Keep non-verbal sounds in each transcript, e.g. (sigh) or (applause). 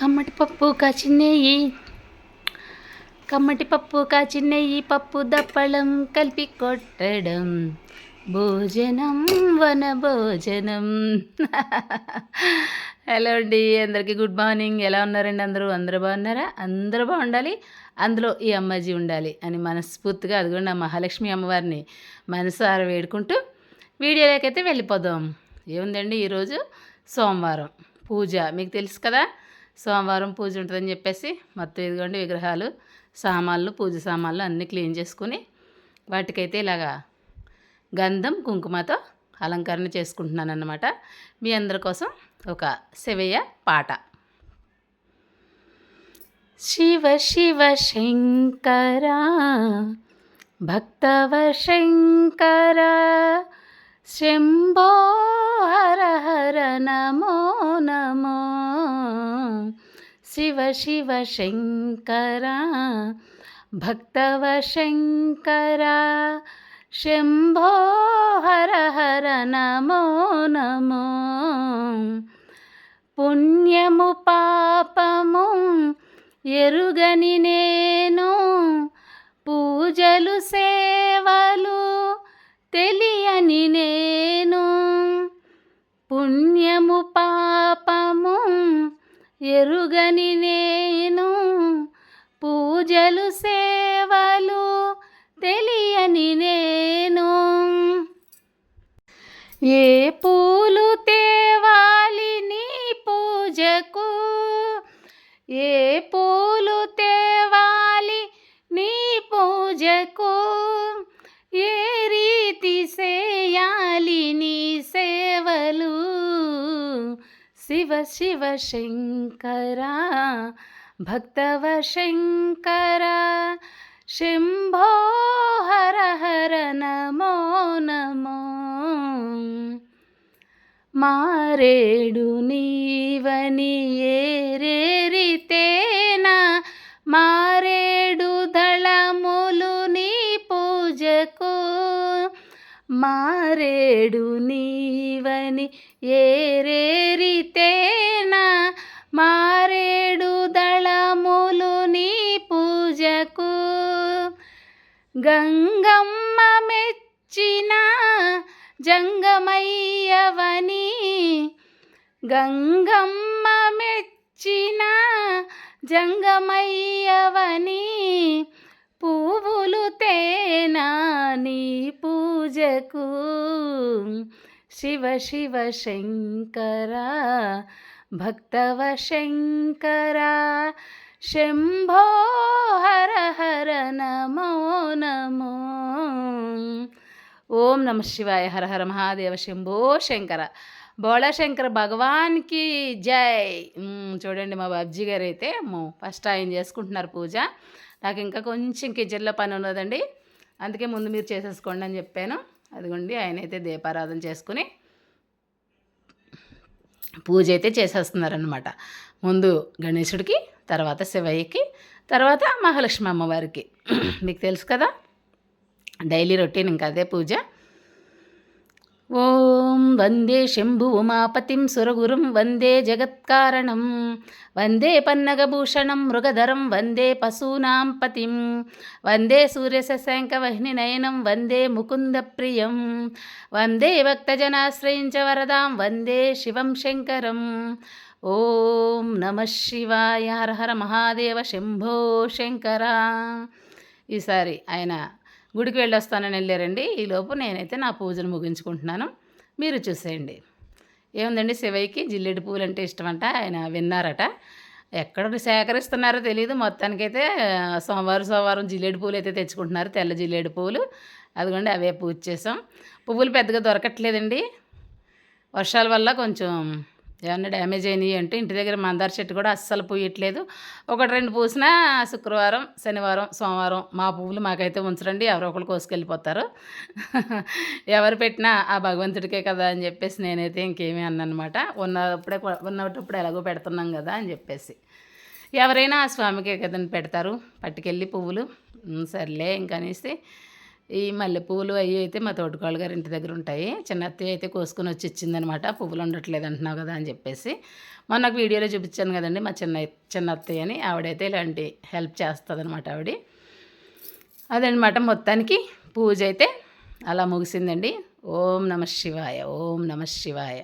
కమ్మటి పప్పు కాచినేయి కమ్మటి పప్పు కాచినేయి పప్పు దప్పడం కలిపి కొట్టడం. భోజనం వన భోజనం. హలో అండి అందరికీ గుడ్ మార్నింగ్. ఎలా ఉన్నారండి అందరూ? అందరూ బాగున్నారా? అందరూ బాగుండాలి. అందులో ఈ అమ్మాజీ ఉండాలి అని మనస్ఫూర్తిగా అదిగోండి నా మహాలక్ష్మి అమ్మవారిని మనసారా వేడుకుంటూ వీడియోలోకైతే వెళ్ళిపోదాం. ఏముందండి ఈరోజు? సోమవారం. పూజ. మీకు తెలుసు కదా? సోమవారం పూజ ఉంటుందని చెప్పేసి మొత్తం ఇదిగోండి విగ్రహాలు సామాన్లు పూజ సామాన్లు అన్నీ క్లీన్ చేసుకుని వాటికైతే ఇలాగా గంధం కుంకుమతో అలంకరణ చేసుకుంటున్నాను అన్నమాట మీ అందరి కోసం ఒక శివయ్య పాట. శివ శివ శంకర భక్తవ శంకర శంభో హర హర నమో నమో. శివ శివ శంకర భక్తవ శంకర శంభో హర హర నమో నమో పుణ్యము పాపము ఎరుగని నేను పూజలు సేవలు తెలియని నేను. పుణ్యము పాపము ఎరుగని నేను పూజలు సేవలు తెలియని నేను. ఏ పూలు శివ శివ శంకర భక్తవ శంకర శంభో హర హర నమో నమో. మారేడు నీవని ఏరేరితేనా మారేడు దళములు నీ పూజకు. మారేడు నీవని ఏరేరి గంగమ్మ మెచ్చిన జంగమయ్యవని. గంగమ్మ మెచ్చిన జంగమయ్యవని. పువ్వులు తేనా నీ పూజకు. శివ శివ శంకర భక్తవ శంకరా శంభో హర హర నమో నమో. ఓం నమ శివాయ హర హర మహాదేవ శంభో శంకర. బోళశంకర భగవాన్కి జై. చూడండి మా బాబ్జీ గారు అయితే ఫస్ట్ ఆయన చేసుకుంటున్నారు పూజ. నాకు ఇంకా కొంచెం కిచెన్లో పని ఉన్నదండి. అందుకే ముందు మీరు చేసేసుకోండి అని చెప్పాను. అదిగోండి ఆయన అయితే దీపారాధన చేసుకుని పూజ అయితే చేసేస్తున్నారనమాట ముందు గణేశుడికి తర్వాత శివయ్యకి తర్వాత మహాలక్ష్మి అమ్మవారికి. (clears throat) మీకు తెలుసు కదా? డైలీ రొటీన్ ఇంకా అదే పూజ. ఓం వందే శంభు ఉమాపతిం సురగురుం వందే జగత్కారణం వందే పన్నగభూషణం మృగధరం వందే పశూనాం పతిం వందే సూర్యశశాంకవహ్ని నయనం వందే ముకుందప్రియం వందే భక్తజనాశ్రయించ వరదాం వందే శివం శంకరం. ఓం నమ శివాయ హర హర మహాదేవ శంభో శంకర. ఈసారి ఆయన గుడికి వెళ్ళొస్తానని వెళ్ళారండి. ఈలోపు నేనైతే నా పూజను ముగించుకుంటున్నాను. మీరు చూసేయండి. ఏముందండి శివయ్యకి జిల్లేడు పూలు అంటే ఇష్టమంట ఆయన విన్నారట. ఎక్కడ సేకరిస్తున్నారో తెలియదు మొత్తానికైతే సోమవారం సోమవారం జిల్లేడు పూలు అయితే తెచ్చుకుంటున్నారు. తెల్ల జిల్లేడు పూలు అదిగోండి అవే పూజ చేసాం పువ్వులు పెద్దగా దొరకట్లేదండి. వర్షాల వల్ల కొంచెం ఏమన్నా డ్యామేజ్ అయినాయి అంటే ఇంటి దగ్గర మందార చెట్టు కూడా అస్సలు పూయట్లేదు. ఒకటి రెండు పూసినా శుక్రవారం శనివారం సోమవారం మా పువ్వులు మాకైతే ఉంచరండి. ఎవరో ఒకరు కోసుకెళ్ళిపోతారు. (laughs) ఎవరు పెట్టినా ఆ భగవంతుడికే కదా అని చెప్పేసి నేనైతే ఇంకేమీ అన్నమాట ఉన్నప్పుడే ఉన్నప్పుడు ఎలాగో పెడుతున్నాం కదా అని చెప్పేసి. ఎవరైనా ఆ స్వామికే కదండి పెడతారు. పట్టుకెళ్ళి పువ్వులు. సర్లే సర్లే ఇంకనేసి ఈ మల్లెపూలు అవి అయితే మా తోటకోళ్ళ గారి ఇంటి దగ్గర ఉంటాయి. చిన్న అత్తయ్య అయితే కోసుకొని వచ్చి ఇచ్చిందనమాట. పువ్వులు ఉండట్లేదు అంటున్నావు కదా అని చెప్పేసి. మొన్న నాకు వీడియోలో చూపించాను కదండి మా చిన్న చిన్న అత్తయ్య అని. ఆవిడైతే ఇలాంటి హెల్ప్ చేస్తుంది అనమాట ఆవిడ. అదనమాట మొత్తానికి పూజ అయితే అలా ముగిసిందండి. ఓం నమ శివాయ ఓం నమ శివాయ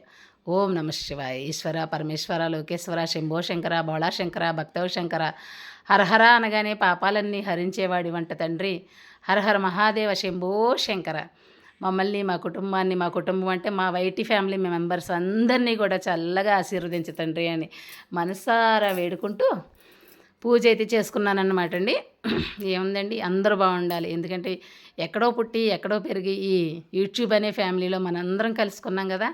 ఓం నమ శివాయ. ఈశ్వర పరమేశ్వర లోకేశ్వర శంభో శంకర బోళా శంకర భక్తవ శంకర హరహర అనగానే పాపాలన్నీ హరించేవాడి వంట తండ్రి హరహర మహాదేవ శంభో శంకర. మమ్మల్ని మా కుటుంబాన్ని మా కుటుంబం అంటే మా వైటి ఫ్యామిలీ మెంబర్స్ అందరినీ కూడా చల్లగా ఆశీర్వదించు తండ్రి అని మనసారా వేడుకుంటూ పూజ అయితే చేసుకున్నానన్నమాట అండి. ఏముందండి? అందరూ బాగుండాలి. ఎందుకంటే ఎక్కడో పుట్టి ఎక్కడో పెరిగి ఈ యూట్యూబ్ అనే ఫ్యామిలీలో మనందరం కలుసుకున్నాం కదా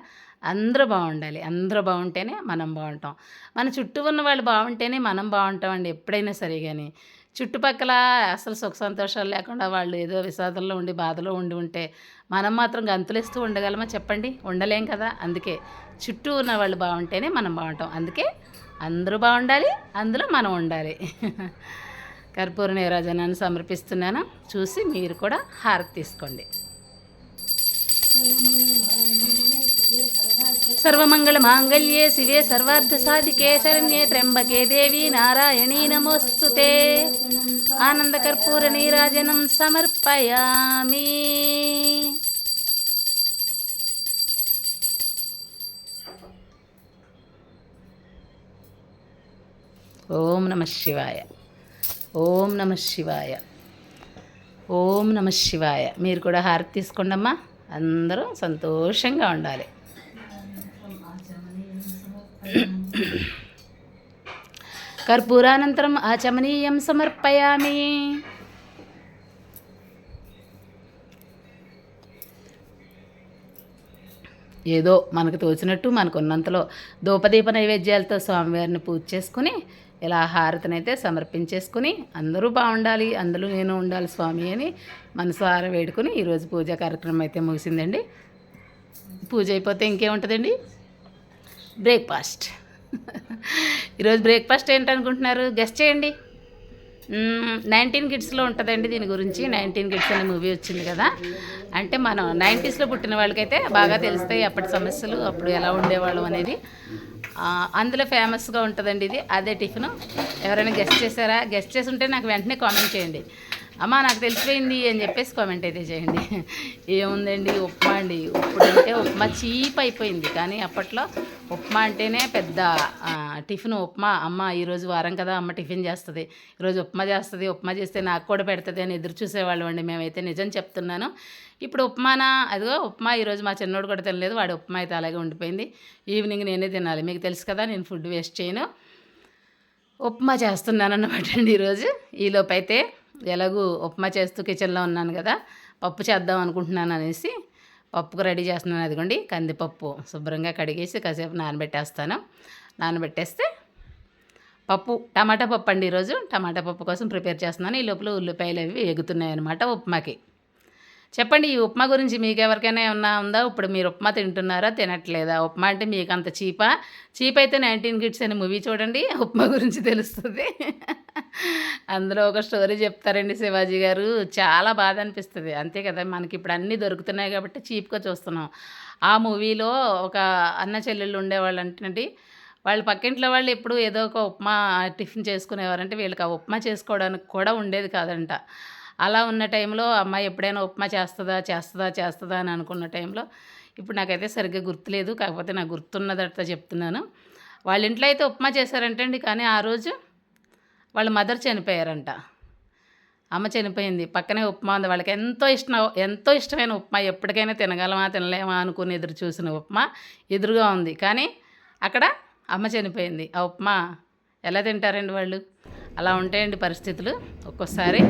అందరూ బాగుండాలి. అందరూ బాగుంటేనే మనం బాగుంటాం. మన చుట్టూ ఉన్న వాళ్ళు బాగుంటేనే మనం బాగుంటాం అండి ఎప్పుడైనా సరే కానీ చుట్టుపక్కల అసలు సుఖ సంతోషాలు లేకుండా వాళ్ళు ఏదో విషాదంలో ఉండి బాధలో ఉండి ఉంటే మనం మాత్రం గంతులేస్తూ ఉండగలమా చెప్పండి? ఉండలేం కదా? అందుకే చుట్టూ ఉన్న వాళ్ళు బాగుంటేనే మనం బాగుంటాం. అందుకే అందరూ బాగుండాలి అందులో మనం ఉండాలి. (laughs) కర్పూర నీరాజనాన్ని సమర్పిస్తున్నాను. చూసి మీరు కూడా హారతి తీసుకోండి. సర్వమంగళ మాంగళ్యే శివే సర్వార్థ సాధికే శరణ్యే త్ర్యంబకే దేవి నారాయణీ నమోస్తుతే. ఆనంద కర్పూర నీరాజనం సమర్పయామి. ఓం నమ శివాయ. ఓం నమ శివాయ. ఓం నమ శివాయ. మీరు కూడా హారతి తీసుకోండి అందరూ సంతోషంగా ఉండాలి. కర్పూరానంతరం ఆచమనీయం సమర్పయామి. ఏదో మనకు తోచినట్టు మనకున్నంతలో దూపదీప నైవేద్యాలతో స్వామివారిని పూజ చేసుకుని ఇలా హారతినైతే సమర్పించేసుకుని అందరూ బాగుండాలి అందరూ నేను ఉండాలి స్వామి అని మనసారా వేడుకుని ఈరోజు పూజా కార్యక్రమం అయితే ముగిసిందండి. పూజ అయిపోతే ఇంకేముంటుందండి? బ్రేక్ఫాస్ట్. ఈరోజు బ్రేక్ఫాస్ట్ ఏంటనుకుంటున్నారు? గెస్ట్ చేయండి. నైన్టీన్ కిడ్స్లో ఉంటుందండి దీని గురించి. నైన్టీన్ కిడ్స్ అనే మూవీ వచ్చింది కదా. అంటే మనం నైంటీస్లో పుట్టిన వాళ్ళకైతే బాగా తెలుస్తాయి అప్పటి సమస్యలు అప్పుడు ఎలా ఉండేవాళ్ళం అనేది. అందులో ఫేమస్గా ఉంటుందండి ఇది. అదే టిఫిన్. ఎవరైనా గెస్ట్ చేశారా? గెస్ట్ చేసి ఉంటే నాకు వెంటనే కామెంట్ చేయండి. అమ్మా నాకు తెలిసిపోయింది అని చెప్పేసి కామెంట్ అయితే చేయండి. ఏముందండి ఉప్మా అండి. ఇప్పుడంటే ఉప్మా చీప్ అయిపోయింది. కానీ అప్పట్లో ఉప్మా అంటేనే పెద్ద టిఫిన్ ఉప్మా. అమ్మ ఈరోజు వారం కదా అమ్మ టిఫిన్ చేస్తుంది. ఈరోజు ఉప్మా చేస్తుంది. ఉప్మా చేస్తే నాకు కూడా పెడుతుంది అని ఎదురు చూసేవాళ్ళం అండి మేమైతే నిజం చెప్తున్నాను. ఇప్పుడు ఉప్మానా? అదిగో ఉప్మా. ఈరోజు మా చిన్నోడు కూడా తినలేదు. వాడి ఉప్మా అయితే అలాగే ఉండిపోయింది. ఈవినింగ్ నేనే తినాలి. మీకు తెలుసు కదా నేను ఫుడ్ వేస్ట్ చేయను. ఉప్మా చేస్తున్నాను అన్నమాట అండి ఈరోజు. ఈలోపు అయితే ఎలాగూ ఉప్మా చేస్తూ కిచెన్లో ఉన్నాను కదా పప్పు చేద్దాం అనుకుంటున్నాను అనేసి పప్పుకు రెడీ చేస్తున్నాను. అదిగోండి కందిపప్పు శుభ్రంగా కడిగేసి కాసేపు నానబెట్టేస్తాను. నానబెట్టేస్తే పప్పు టమాటా పప్పు అండి ఈరోజు. టమాటా పప్పు కోసం ప్రిపేర్ చేస్తున్నాను. ఈ లోపల ఉల్లిపాయలు అవి ఎగుతున్నాయి అనమాట ఉప్మాకి. చెప్పండి ఈ ఉప్మా గురించి మీకు ఎవరికైనా ఏమన్నా ఉందా? ఇప్పుడు మీరు ఉప్మా తింటున్నారా తినట్లేదా? ఉప్మా అంటే మీకు అంత చీపా? చీప్ అయితే నైన్టీన్ కిడ్స్ అనే మూవీ చూడండి ఉప్మా గురించి తెలుస్తుంది. అందులో ఒక స్టోరీ చెప్తారండి శివాజీ గారు. చాలా బాధ అనిపిస్తుంది. అంతే కదా మనకి ఇప్పుడు అన్నీ దొరుకుతున్నాయి కాబట్టి చీప్గా చూస్తున్నాం. ఆ మూవీలో ఒక అన్న చెల్లెళ్ళు ఉండేవాళ్ళు అంటే వాళ్ళ పక్కింట్లో వాళ్ళు ఎప్పుడు ఏదో ఒక ఉప్మా టిఫిన్ చేసుకునేవారంటే వీళ్ళకి ఆ ఉప్మా చేసుకోవడానికి కూడా ఉండేది కాదంట. అలా ఉన్న టైంలో అమ్మాయి ఎప్పుడైనా ఉప్మా చేస్తుందా చేస్తుందా చేస్తుందా అని అనుకున్న టైంలో ఇప్పుడు నాకైతే సరిగ్గా గుర్తులేదు కాకపోతే నాకు గుర్తున్నదట చెప్తున్నాను. వాళ్ళ ఇంట్లో అయితే ఉప్మా చేశారంటండి కానీ ఆ రోజు వాళ్ళ మదర్ చనిపోయారంట. అమ్మ చనిపోయింది. పక్కనే ఉప్మా ఉంది. వాళ్ళకి ఎంతో ఇష్టం ఎంతో ఇష్టమైన ఉప్మా ఎప్పటికైనా తినగలమా తినలేమా అనుకుని ఎదురు చూసిన ఉప్మా ఎదురుగా ఉంది. కానీ అక్కడ అమ్మ చనిపోయింది. ఆ ఉప్మా ఎలా తింటారండి వాళ్ళు? అలా ఉంటాయండి పరిస్థితులు ఒక్కోసారి.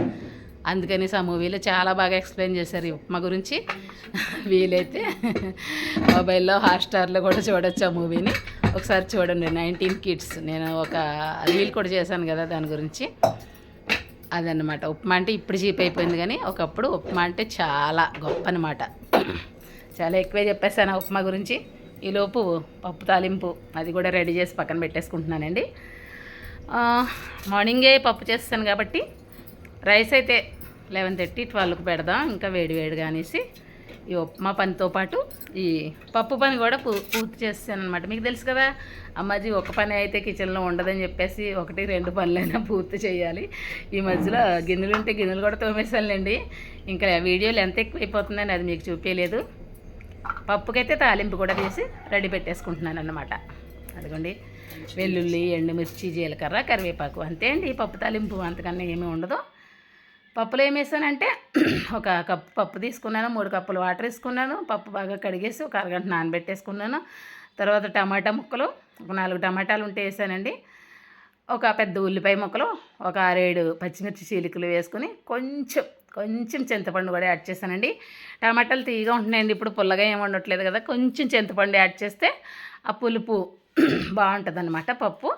అందుకనేసి ఆ మూవీలో చాలా బాగా ఎక్స్ప్లెయిన్ చేశారు ఈ ఉప్మా గురించి. వీలైతే మొబైల్లో హాట్స్టార్లో కూడా చూడొచ్చు ఆ మూవీని. ఒకసారి చూడండి నైన్టీన్ కిడ్స్. నేను ఒక రీల్ కూడా చేశాను కదా దాని గురించి. అదనమాట ఉప్మా అంటే ఇప్పుడు చీప్ అయిపోయింది కానీ ఒకప్పుడు ఉప్మా అంటే చాలా గొప్ప అనమాట చాలా ఎక్కువే చెప్పేస్తాను ఆ ఉప్మా గురించి. ఈలోపు పప్పు తాలింపు అది కూడా రెడీ చేసి పక్కన పెట్టేసుకుంటున్నానండి. మార్నింగే పప్పు చేస్తాను కాబట్టి రైస్ అయితే లెవెన్ థర్టీ ట్వెల్వ్కి పెడదాం. ఇంకా వేడి వేడిగా అనేసి ఈ ఉప్మా పనితో పాటు ఈ పప్పు పని కూడా పూ పూర్తి చేస్తాను అనమాట మీకు తెలుసు కదా అమ్మాజీ ఒక పని అయితే కిచెన్లో ఉండదని చెప్పేసి ఒకటి రెండు పనులైనా పూర్తి చేయాలి. ఈ మధ్యలో గిన్నెలు ఉంటే గిన్నెలు కూడా తోమేసానులేండి ఇంకా వీడియోలు ఎంత ఎక్కువైపోతుందని అది మీకు చూపించలేదు పప్పుకైతే తాలింపు కూడా తీసి రెడీ పెట్టేసుకుంటున్నాను అన్నమాట అదిగోండి వెల్లుల్లి ఎండుమిర్చి జీలకర్ర కరివేపాకు అంతే అండి. ఈ పప్పు తాలింపు అంతకన్నా ఏమీ ఉండదు. పప్పులో ఏం వేసానంటే (clears throat) ఒక కప్పు పప్పు తీసుకున్నాను మూడు కప్పులు వాటర్ వేసుకున్నాను పప్పు బాగా కడిగేసి ఒక అరగంట నానబెట్టేసుకున్నాను. తర్వాత టమాటా ముక్కలు ఒక నాలుగు టమాటాలు ఉంటే వేసానండి. ఒక పెద్ద ఉల్లిపాయ ముక్కలు ఒక ఆరేడు పచ్చిమిర్చి చీలికలు వేసుకుని కొంచెం కొంచెం చింతపండు కూడా యాడ్ చేశానండి టమాటాలు తీయగా ఉంటున్నాయండి ఇప్పుడు పుల్లగా ఏమి ఉండట్లేదు కదా కొంచెం చింతపండు యాడ్ చేస్తే ఆ పులుపు (clears throat) బాగుంటుంది పప్పు.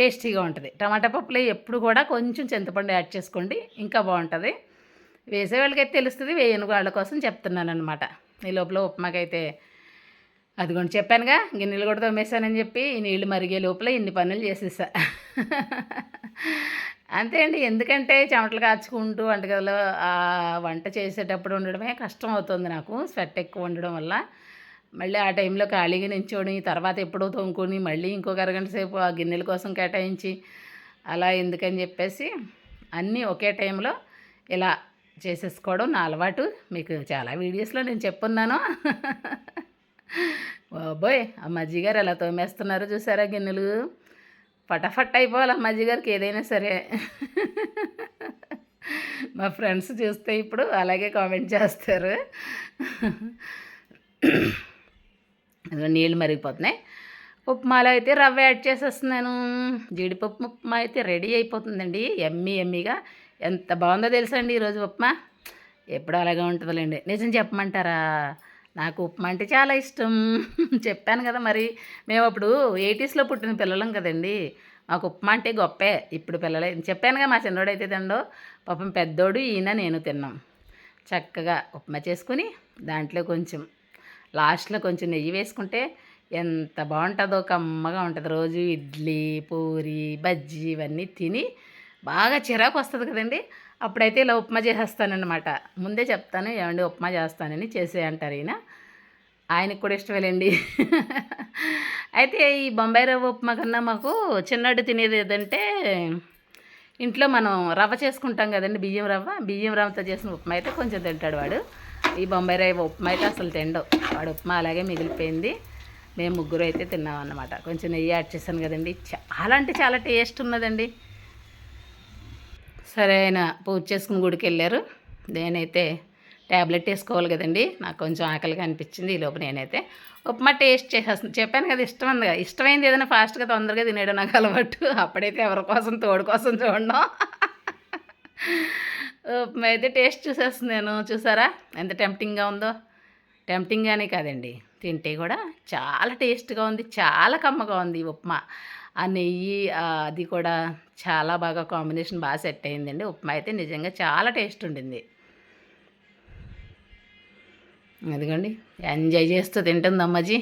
టేస్టీగా ఉంటుంది. టమాటా పప్పులో ఎప్పుడు కూడా కొంచెం చింతపండు యాడ్ చేసుకోండి ఇంకా బాగుంటుంది. వేసే వాళ్ళకైతే తెలుస్తుంది వేయని వాళ్ళ కోసం చెప్తున్నాను అనమాట ఈ లోపల ఉప్మాకైతే అదిగోండి చెప్పానుగా గిన్నెలు కూడా తోమేశానని చెప్పి ఈ నీళ్ళు మరిగే లోపల ఇన్ని పనులు చేసేసా. అంతే అండి ఎందుకంటే చెమటలు కాచుకుంటూ వంటగదిలో ఆ వంట చేసేటప్పుడు ఉండడమే కష్టం అవుతుంది నాకు స్వెట్ ఎక్కువ ఉండడం వల్ల. మళ్ళీ ఆ టైంలో ఖాళీగా నించోని తర్వాత ఎప్పుడో తోముకొని మళ్ళీ ఇంకొక అరగంట సేపు ఆ గిన్నెల కోసం కేటాయించి అలా ఎందుకని చెప్పేసి అన్నీ ఒకే టైంలో ఇలా చేసేసుకోవడం నా అలవాటు. మీకు చాలా వీడియోస్లో నేను చెప్పున్నాను. బాబోయ్! అమ్మాజీ గారు ఎలా తోమేస్తున్నారో చూసారా గిన్నెలు? ఫటాఫట్ అయిపోవాలి అమ్మాజీ గారికి ఏదైనా సరే. మా ఫ్రెండ్స్ చూస్తే ఇప్పుడు అలాగే కామెంట్ చేస్తారు. నీళ్ళు మరిగిపోతున్నాయి. ఉప్మాలో అయితే రవ్వ యాడ్ చేసేస్తున్నాను. జీడిపప్పు ఉప్మా అయితే రెడీ అయిపోతుందండి. ఎమ్మీ ఎమ్మీగా. ఎంత బాగుందో తెలుసా అండి ఈరోజు ఉప్మా. ఎప్పుడు అలాగే ఉంటుందిలేండి. నిజం చెప్పమంటారా? నాకు ఉప్మా అంటే చాలా ఇష్టం. చెప్పాను కదా మరి. మేము అప్పుడు ఎయిటీస్లో పుట్టిన పిల్లలం కదండి. మాకు ఉప్మా అంటే గొప్పే. ఇప్పుడు పిల్లలే. చెప్పానుగా మా చిన్నోడు అయితే తిండో పాపం పెద్దోడు ఈయన నేను తిన్నాం. చక్కగా ఉప్మా చేసుకుని దాంట్లో కొంచెం లాస్ట్లో కొంచెం నెయ్యి వేసుకుంటే ఎంత బాగుంటుందో కమ్మగా ఉంటుంది. రోజు ఇడ్లీ పూరి బజ్జీ ఇవన్నీ తిని బాగా చిరాకు వస్తుంది కదండి. అప్పుడైతే ఇలా ఉప్మా చేసేస్తానన్నమాట. ముందే చెప్తాను ఏమండి ఉప్మా చేస్తానని చేసే అంటారు ఈయన. ఆయనకు కూడా ఇష్టమేలేండి. అయితే ఈ బొంబాయి రవ్వ ఉప్మా కన్నా మాకు చిన్నడు తినేది ఏదంటే ఇంట్లో మనం రవ్వ చేసుకుంటాం కదండి బియ్యం రవ్వ. బియ్యం రవ్వతో చేసిన ఉప్మా అయితే కొంచెం తింటాడు వాడు. ఈ బొంబాయి రవ్వ ఉప్మా అయితే అసలు తిండవు. వాడు ఉప్మా అలాగే మిగిలిపోయింది. మేము ముగ్గురు అయితే తిన్నాం అన్నమాట. కొంచెం నెయ్యి యాడ్ చేశాను కదండి. చాలా అంటే చాలా టేస్ట్ ఉన్నదండి. సరే ఆయన పూజ చేసుకుని గుడికి వెళ్ళారు. నేనైతే ట్యాబ్లెట్ వేసుకోవాలి కదండి. నాకు కొంచెం ఆకలిగా అనిపించింది ఈ లోపు నేనైతే ఉప్మా టేస్ట్ చేసేస్తాను చెప్పాను కదా ఇష్టం ఉందిగా ఇష్టమైంది ఏదైనా ఫాస్ట్గా తొందరగా తినేయడం నాకు అలవాటు. అప్పుడైతే ఎవరి కోసం తోడు కోసం చూడడం. ఉప్మా అయితే టేస్ట్ చూసేస్తుంది నేను చూసారా? ఎంత టెంప్టింగ్గా ఉందో. టెంప్టింగ్గానే కాదండి. తింటే కూడా చాలా టేస్ట్గా ఉంది. చాలా కమ్మగా ఉంది ఉప్మా. ఆ నెయ్యి అది కూడా చాలా బాగా కాంబినేషన్ బాగా సెట్ అయిందండి. ఉప్మా అయితే నిజంగా చాలా టేస్ట్ ఉండింది. అదిగోండి ఎంజాయ్ చేస్తూ తింటుంది అమ్మజీ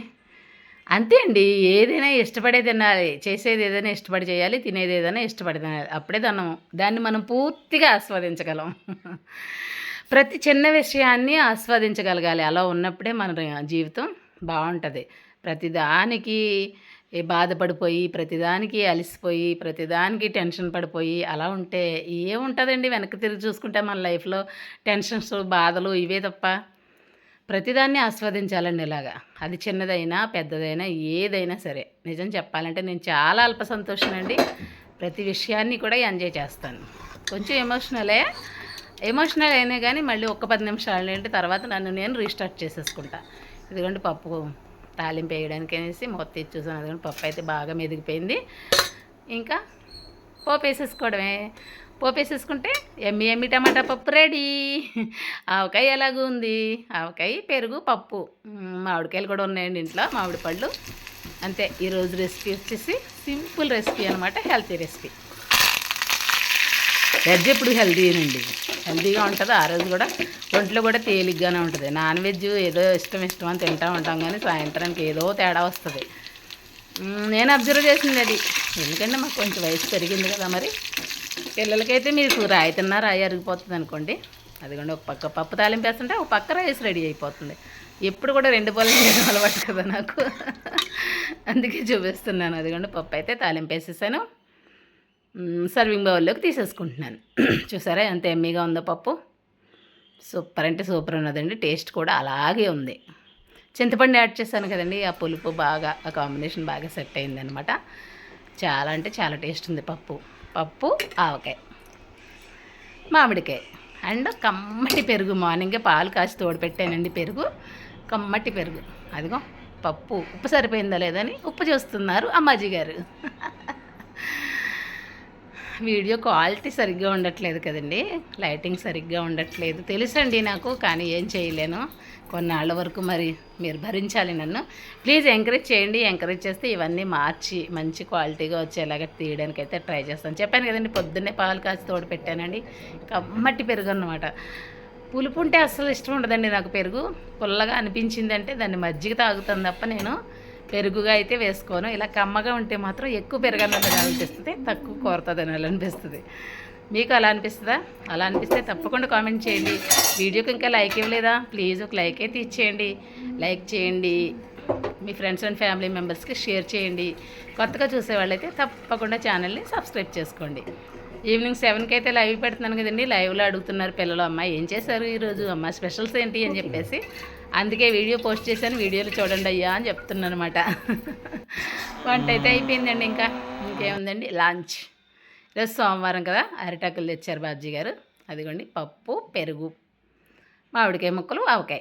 అంతే అండి. ఏదైనా ఇష్టపడే తినాలి. చేసేది ఏదైనా ఇష్టపడి చేయాలి తినేది ఏదైనా ఇష్టపడి తినాలి. అప్పుడే దాన్ని దాన్ని మనం పూర్తిగా ఆస్వాదించగలం. ప్రతి చిన్న విషయాన్ని ఆస్వాదించగలగాలి. అలా ఉన్నప్పుడే మన జీవితం బాగుంటుంది. ప్రతిదానికి బాధపడిపోయి ప్రతిదానికి అలసిపోయి ప్రతిదానికి టెన్షన్ పడిపోయి అలా ఉంటే ఏముంటుందండి? వెనక్కి తిరిగి చూసుకుంటే మన లైఫ్లో టెన్షన్స్ బాధలు ఇవే తప్ప. ప్రతిదాన్ని ఆస్వాదించాలండి ఇలాగా. అది చిన్నదైనా పెద్దదైనా ఏదైనా సరే. నిజం చెప్పాలంటే నేను చాలా అల్ప సంతోషనండి. ప్రతి విషయాన్ని కూడా ఎంజాయ్ చేస్తాను. కొంచెం ఎమోషనలే ఎమోషనల్ అయినా కానీ మళ్ళీ ఒక్క పది నిమిషాలు ఏంటి తర్వాత నన్ను నేను రీస్టార్ట్ చేసేసుకుంటా. ఇదిగోండి పప్పు తాలింపు వేయడానికి అనేసి మొత్తం తీసి చూసాను. అదిగోండి పప్పు అయితే బాగా మెదిగిపోయింది. ఇంకా పోపు వేసేసుకోవడమే. పోపు వేసేసుకుంటే ఎమ్మి ఎమ్మి టమాటా పప్పు రెడీ. ఆవకాయ ఎలాగూ ఉంది? ఆవకాయ పెరుగు పప్పు. మామిడికాయలు కూడా ఉన్నాయండి ఇంట్లో మామిడి పళ్ళు. అంతే ఈరోజు రెసిపీ వచ్చేసి సింపుల్ రెసిపీ అనమాట హెల్తీ రెసిపీ. వెజ్ ఎప్పుడు హెల్తీనండి హెల్తీగా ఉంటుంది ఆ రోజు కూడా ఒంట్లో కూడా తేలిగ్గానే ఉంటుంది. నాన్ వెజ్ ఏదో ఇష్టం ఇష్టం అని తింటూ ఉంటాం కానీ సాయంత్రానికి ఏదో తేడా వస్తుంది. నేను అబ్జర్వ్ చేసింది అది. ఎందుకంటే మాకు కొంచెం వయసు పెరిగింది కదా మరి. పిల్లలకైతే మీరు రాయి తిన్నా రాయి అరిగిపోతుంది అనుకోండి. అదిగోండి ఒక పక్క పప్పు తాలింపు వేస్తుంటే ఒక పక్క రైస్ రెడీ అయిపోతుంది. ఎప్పుడు కూడా రెండు పనులు చేయడం అలవాటు కదా నాకు. అందుకే చూపిస్తున్నాను. అదిగోండి పప్పు అయితే తాలింపు వేసేసాను సర్వింగ్ బౌల్లోకి తీసేసుకుంటున్నాను. చూసారా ఎంత ఎమ్మీగా ఉందో పప్పు? సూపర్ అంటే సూపర్ ఉన్నదండి. టేస్ట్ కూడా అలాగే ఉంది. చింతపండు యాడ్ చేశాను కదండి. ఆ పులుపు బాగా ఆ కాంబినేషన్ బాగా సెట్ అయిందనమాట చాలా అంటే చాలా టేస్ట్ ఉంది పప్పు. పప్పు ఆవకాయ. మామిడికాయ. అండ్ కమ్మటి పెరుగు మార్నింగే పాలు కాసి తోడు పెట్టానండి పెరుగు. కమ్మటి పెరుగు. అదిగో పప్పు. ఉప్పు సరిపోయిందా లేదని ఉప్పు చూస్తున్నారు అమ్మాజీ గారు. వీడియో క్వాలిటీ సరిగ్గా ఉండట్లేదు కదండి. లైటింగ్ సరిగ్గా ఉండట్లేదు. తెలుసండి నాకు కానీ ఏం చేయలేను. కొన్నాళ్ళ వరకు మరి మీరు భరించాలి నన్ను. ప్లీజ్ ఎంకరేజ్ చేయండి ఎంకరేజ్ చేస్తే ఇవన్నీ మార్చి మంచి క్వాలిటీగా వచ్చేలాగా తీయడానికి అయితే ట్రై చేస్తాను. చెప్పాను కదండి పొద్దున్నే పాలు కాసి తోడు పెట్టానండి. కమ్మట్టి పెరుగు అన్నమాట. పులుపు ఉంటే అస్సలు ఇష్టం ఉండదండి నాకు పెరుగు. పుల్లగా అనిపించిందంటే దాన్ని మజ్జిగ తాగుతాను తప్ప నేను. పెరుగుగా అయితే వేసుకోను. ఇలా కమ్మగా ఉంటే మాత్రం ఎక్కువ పెరగన్నది అనిపిస్తుంది. తక్కువ కోరుతుంది అని అనిపిస్తుంది మీకు అలా అనిపిస్తుందా? అలా అనిపిస్తే తప్పకుండా కామెంట్ చేయండి. వీడియోకి ఇంకా లైక్ ఇవ్వలేదా? ప్లీజ్ ఒక లైక్ అయితే ఇచ్చేయండి. లైక్ చేయండి. మీ ఫ్రెండ్స్ అండ్ ఫ్యామిలీ మెంబర్స్కి షేర్ చేయండి. కొత్తగా చూసేవాళ్ళైతే తప్పకుండా ఛానల్ని సబ్స్క్రైబ్ చేసుకోండి. ఈవినింగ్ సెవెన్కి అయితే లైవ్ పెడుతున్నాను కదండి. లైవ్లో అడుగుతున్నారు పిల్లలు అమ్మ ఏం చేశారు ఈరోజు? అమ్మ స్పెషల్స్ ఏంటి? అని చెప్పేసి. అందుకే వీడియో పోస్ట్ చేశాను వీడియోలు చూడండి అయ్యా అని చెప్తున్నాను అనమాట వంట అయితే అయిపోయిందండి ఇంకా. ఇంకేముందండి? లంచ్. ఈరోజు సోమవారం కదా అరిటాకులు తెచ్చారు బాబ్జీ గారు. అదిగోండి పప్పు పెరుగు మామిడికాయ ముక్కలు ఆవకాయ.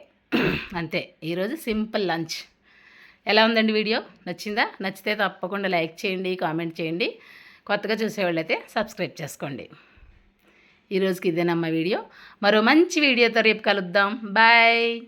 అంతే ఈరోజు సింపుల్ లంచ్. ఎలా ఉందండి వీడియో? నచ్చిందా? నచ్చితే తప్పకుండా లైక్ చేయండి కామెంట్ చేయండి. కొత్తగా చూసేవాళ్ళైతే సబ్స్క్రైబ్ చేసుకోండి. ఈరోజుకి ఇదేనమ్మా వీడియో. మరో మంచి వీడియోతో రేపు కలుద్దాం. బాయ్.